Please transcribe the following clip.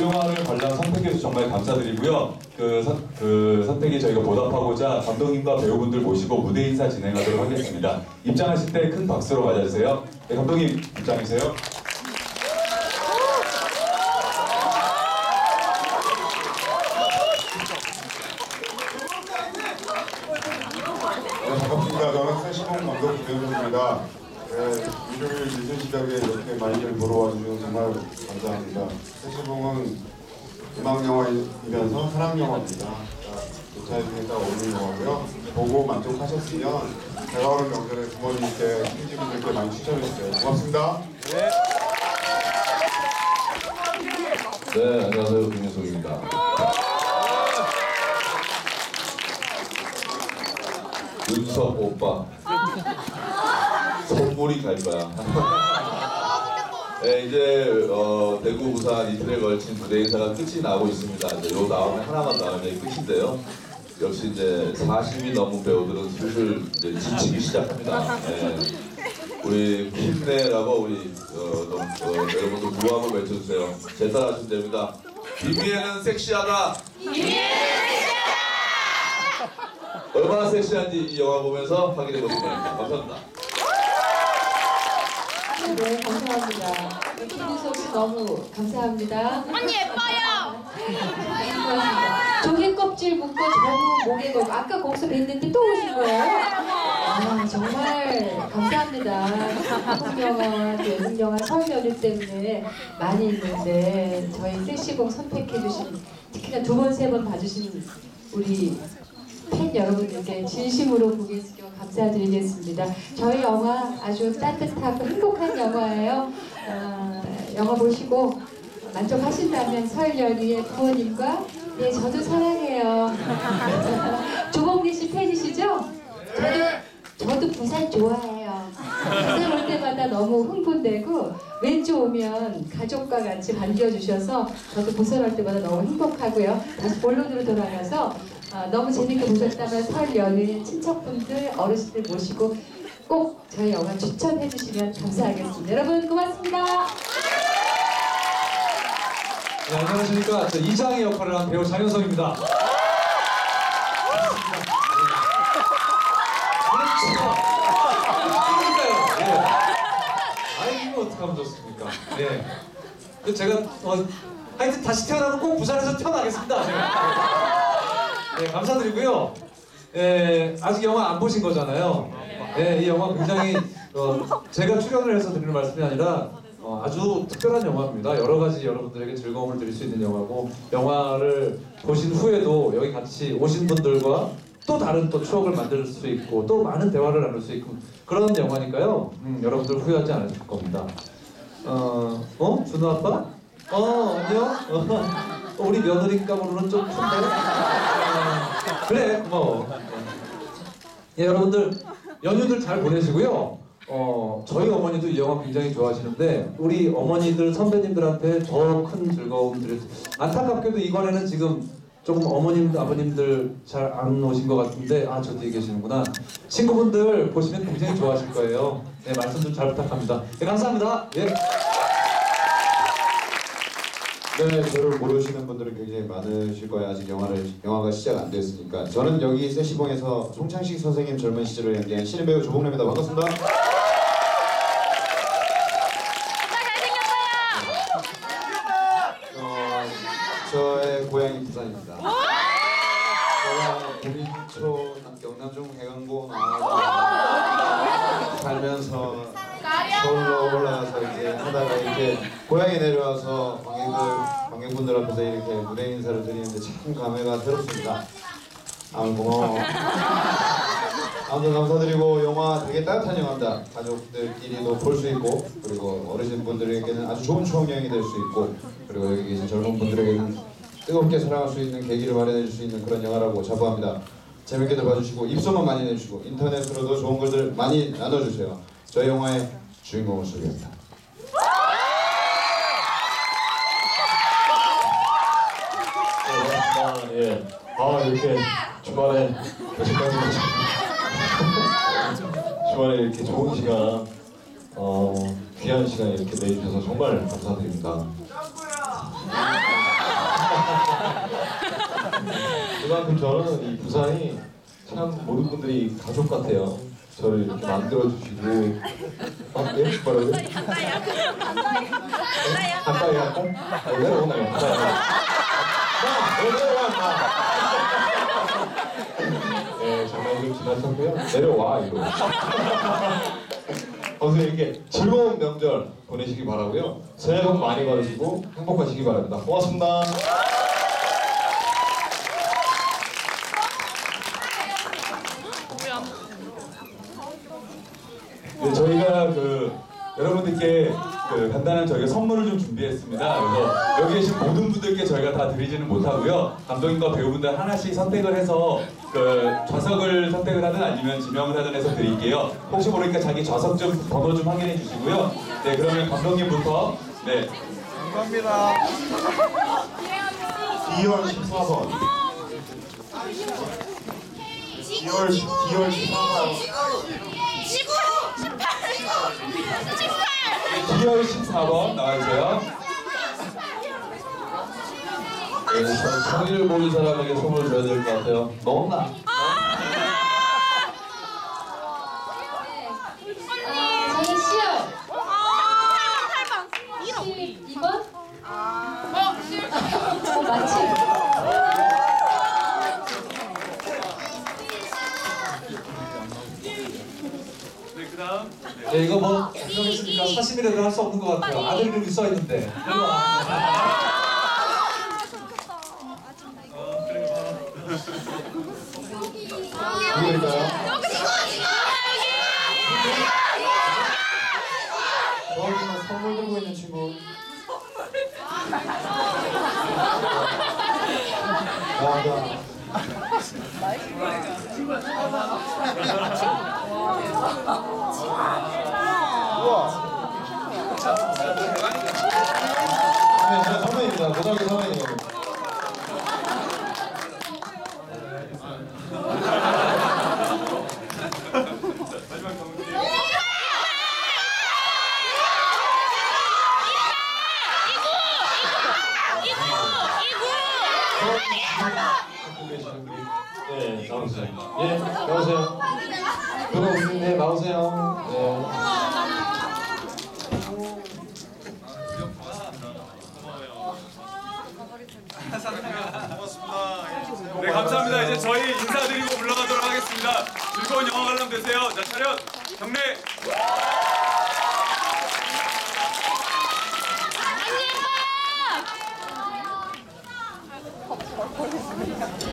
영화를 관람 선택해주셔서 정말 감사드리고요. 그, 선, 그 선택이 저희가 보답하고자 감독님과 배우분들 모시고 무대 인사 진행하도록 하겠습니다. 입장하실 때 큰 박수로 맞아주세요. 네, 감독님 입장해주세요. 네, 반갑습니다. 저는 세시봉 감독 김현수입니다. 네, 일요일 늦은 시각에 이렇게 많이들 보러 와주셔서 정말 감사합니다. 세시봉은 음악 영화이면서 사랑 영화입니다. 기차에 중에 딱 어울리는 영화고요. 보고 만족하셨으면 다가오는 명절에 부모님께亲戚분들께 많이 추천해주세요. 고맙습니다. 네, 안녕하세요. 김민석입니다. 윤석 오빠. 선물이 갈 거야. 네, 이제 어, 대구, 부산 이틀에 걸친 무대 인사가 끝이 나고 있습니다. 이제 요 다음에 하나만 나오면 끝인데요. 역시 이제 40이 넘은 배우들은 슬슬 이제 지치기 시작합니다. 네. 우리 힘내라고 우리 어, 좀, 어, 여러분들 구호함을 외쳐주세요. 제 따라 하시면 됩니다. 비비에는 섹시하다. 얼마나 섹시한지 이 영화 보면서 확인해 보시면 됩니다. 감사합니다. 네, 감사합니다. 김민석 씨 너무 감사합니다. 언니 예뻐요. 감사합니다. 조개 껍질 묶고 저무 목에 걸고 아까 거기서 뵀는데 또 오신 거예요? 아 정말 감사합니다. 한국 영화와 또 외국 영화 서울 연휴 때문에 많이 있는데 저희 섹시곡 선택해 주신 특히나 두 번 세 번 봐주신 우리 팬 여러분들께 진심으로 고개 숙여 감사드리겠습니다. 저희 영화 아주 따뜻하고 행복한 영화예요. 어, 영화 보시고 만족하신다면 설 연휴에 부모님과 네 저도 사랑해요. 조범기 씨 팬이시죠? 저도 저도 부산 좋아해요. 부산 올 때마다 너무 흥분되고 왼쪽 오면 가족과 같이 반겨주셔서 저도 부산 올 때마다 너무 행복하고요. 다시 본론으로 돌아가서 아, 너무 재밌게 보셨다면 설 연휴에 친척분들 어르신들 모시고 꼭 저희 영화 추천해 주시면 감사하겠습니다. 여러분 고맙습니다. 네, 안녕하십니까. 저 이장의 역할을 한 배우 장현성입니다. 그러니까요. 예. 아이, 이거 어떡하면 좋습니까? 네. 그 제가, 어, 하여튼 다시 태어나면 꼭 부산에서 태어나겠습니다. 제가. 네, 감사드리고요. 예, 아직 영화 안 보신 거잖아요. 네, 이 영화 굉장히, 어, 제가 출연을 해서 드리는 말씀이 아니라, 어, 아주 특별한 영화입니다. 여러 가지 여러분들에게 즐거움을 드릴 수 있는 영화고 영화를 보신 후에도 여기 같이 오신 분들과 또 다른 또 추억을 만들 수 있고 또 많은 대화를 나눌 수 있고 그런 영화니까요. 음, 여러분들 후회하지 않으실 겁니다. 어, 어? 준호 아빠? 어, 안녕? 어, 우리 며느리인가 모르는 좀 큰데? 어, 그래, 고마워. 예, 여러분들 연휴들 잘 보내시고요. 어, 저희 어머니도 이 영화 굉장히 좋아하시는데 우리 어머니들 선배님들한테 더 큰 즐거움 드릴 수 안타깝게도 이번에는 지금 조금 어머님 아버님들 잘 안 오신 것 같은데 아저 뒤에 계시는구나 친구분들 보시면 굉장히 좋아하실 거예요 네 말씀 좀 잘 부탁합니다 네 감사합니다 예. 네, 저를 모르시는 분들은 굉장히 많으실 거예요. 아직 영화를 영화가 시작 안 됐으니까. 저는 여기 세시봉에서 송창식 선생님 젊은 시절을 연기한 신인 배우 조봉래입니다. 반갑습니다. 어, 저의 고향이 부산입니다. 제가 보민초 경남 중 해강고 나와서 살면서 서울로 올라가서 이제 하다가 이렇게 고향에 내려와서 관객들 관객분들 앞에서 이렇게 무대 인사를 드리는데 참 감회가 새롭습니다. 아무 고마워. 아무튼 감사드리고 영화 되게 따뜻한 영화입니다. 가족들끼리도 볼 수 있고 그리고 어르신 분들에게는 아주 좋은 추억 여행이 될 수 있고 그리고 여기 계신 젊은 분들에게는 뜨겁게 사랑할 수 있는 계기를 마련해 줄 수 있는 그런 영화라고 자부합니다. 재밌게들 봐주시고 입소만 많이 내주시고 인터넷으로도 좋은 글들 많이 나눠주세요. 저희 영화의 주인공을 소개합니다. 아, 예. 아 이렇게 주말에 주말에 이렇게 좋은 시간 어, 귀한 시간 이렇게 내주셔서 정말 감사드립니다. 그만큼 저는 이 부산이 참 모든 분들이 가족 같아요. 저를 이렇게 만들어 주시고 아, 네? 뭐라고요? 가까이 할까? 아? 마! 내려와 마! 네 정말 좀 지나쳤고요. 내려와 이거. 어서 이렇게 즐거운 명절 보내시기 바라고요. 새해 복 많이 받으시고 행복하시기 바랍니다. 고맙습니다. 네, 저희가 그 여러분들께 그 간단한 저희가 선물을 좀 준비했습니다. 그래서 여기 계신 모든 분들께 저희가 다 드리지는 못하고요. 감독님과 배우분들 하나씩 선택을 해서 그 좌석을 선택을 하든 아니면 지명을 하든 해서 드릴게요. 혹시 모르니까 자기 좌석 좀 번호 좀 확인해 주시고요. 네, 그러면 감독님부터 네. 2월 14번. 2월 10, 2월 14번. 2월 14번 나와주세요. 네, 성- 성의를 보인 사람에게 선물 줘야 될 것 같아요. 너무나. 네, 이거 뭐 걱정했으니까 사심이라도 할 수 없는 것 같아요. 아들 이름이 써 있는데. 누구일까요? 저기는 선물 들고 있는 친구. 야, 야. 네, 제가 선배입니다. 고등학교 선배이에요. 갖고 계시는 분이 네 나오세요. 예 나오세요. 들어오세요. 네 나오세요. 네. 네, 감사합니다. 이제 저희 인사드리고 물러가도록 하겠습니다. 즐거운 영화 관람 되세요. 자, 차렷, 경례.